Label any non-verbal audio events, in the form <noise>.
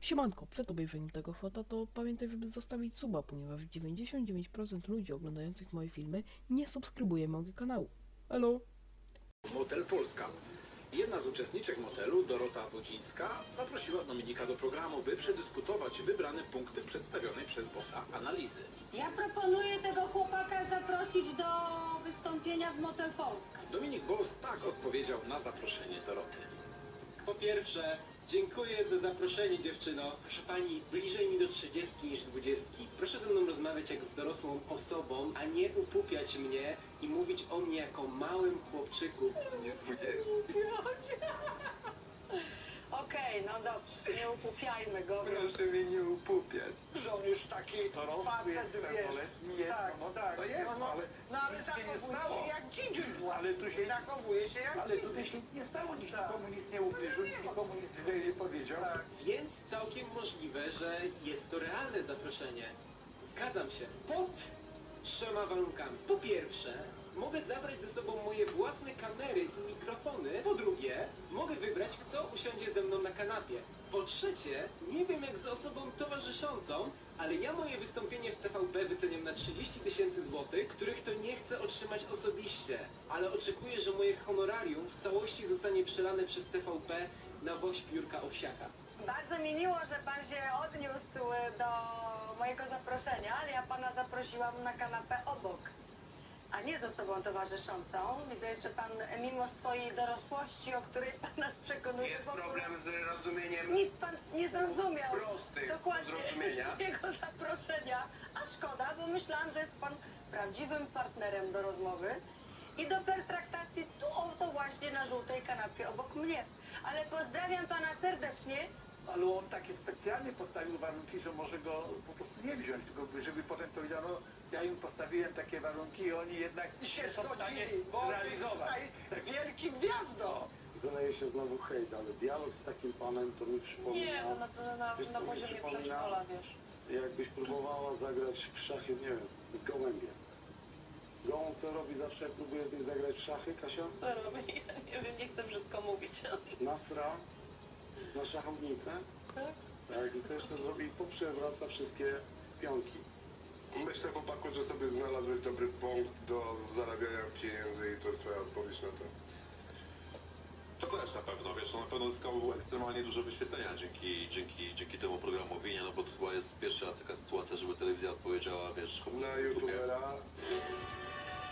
Siemanko, przed obejrzeniem tego fota to pamiętaj, żeby zostawić suba, ponieważ 99% ludzi oglądających moje filmy nie subskrybuje mojego kanału. Elo! Motel Polska. Jedna z uczestniczek motelu, Dorota Wodzińska, zaprosiła Dominika do programu, by przedyskutować wybrane punkty przedstawionej przez bossa analizy. Ja proponuję tego chłopaka zaprosić do wystąpienia w Motel Polska. Dominik Boss tak odpowiedział na zaproszenie Doroty. Po pierwsze, dziękuję za zaproszenie dziewczyno. Proszę pani, bliżej mi do 30 niż 20. Proszę ze mną rozmawiać jak z dorosłą osobą, a nie upupiać mnie i mówić o mnie jako małym chłopczyku. No dobrze, nie upupiajmy go. Proszę mnie nie upupiać. że on już taki facet, wiesz, Nie, tak, no tak, no, nie, no, ale no ale nic się nie zachowuje stało. się jak dzidziuś, Ale tu się- zachowuje się jak Ale tutaj się nie stało, nikt Tak. nikomu nic nie ubliżył, nikt nikomu nic źle nie powiedział. Tak. Więc całkiem możliwe, że jest to realne zaproszenie. Zgadzam się. Pod trzema warunkami. Po pierwsze, mogę zabrać ze sobą moje własne kamery i mikrofony. Po drugie, mogę wybrać, kto usiądzie na kanapie. Po trzecie, nie wiem jak z osobą towarzyszącą, ale ja moje wystąpienie w TVP wyceniam na 30 tysięcy złotych, których to nie chcę otrzymać osobiście, ale oczekuję, że moje honorarium w całości zostanie przelane przez TVP na woź Jurka Owsiaka. Bardzo mi miło, że pan się odniósł do mojego zaproszenia, ale ja pana zaprosiłam na kanapę obok, a nie z osobą towarzyszącą. Widać, że pan mimo swojej dorosłości, o której pan nas przekonuje, Jest w ogóle problem z rozumieniem Nic pan nie zrozumiał. prostych Dokładnie zrozumienia. jego zaproszenia. A szkoda, bo myślałam, że jest pan prawdziwym partnerem do rozmowy i do pertraktacji tu oto właśnie na żółtej kanapie obok mnie. Ale pozdrawiam pana serdecznie. Ale on takie specjalnie postawił warunki, że może go po prostu nie wziąć, tylko żeby potem powiedział, no ja im postawiłem takie warunki i oni jednak I się są w stanie zgodzili, bo on jest realizować. tutaj wielkim gwiazdą. Wydaje się znowu hejt, ale dialog z takim panem to mi przypomina, Nie, to na, to na, Wiesz, na co mi poziomie przypomina? przedszkola, wiesz. Jakbyś próbowała zagrać w szachy, nie wiem, z gołębiem. Gołąb co robi zawsze, jak próbuje z nim zagrać w szachy, Kasia? Co robi? <laughs> Nie wiem, nie chcę brzydko mówić. Nasra na szachownicę, Tak? tak, i co jeszcze zrobi? Poprzewraca wszystkie pionki. Myślę, chłopaku, że sobie znalazłeś dobry punkt do zarabiania pieniędzy i to jest twoja odpowiedź na to. To też na pewno, wiesz, on na pewno zyskał ekstremalnie duże wyświetlenia dzięki, dzięki, dzięki temu programowi, nie? no bo to chyba jest pierwszy raz taka sytuacja, żeby telewizja odpowiedziała, wiesz, komuś Na youtubera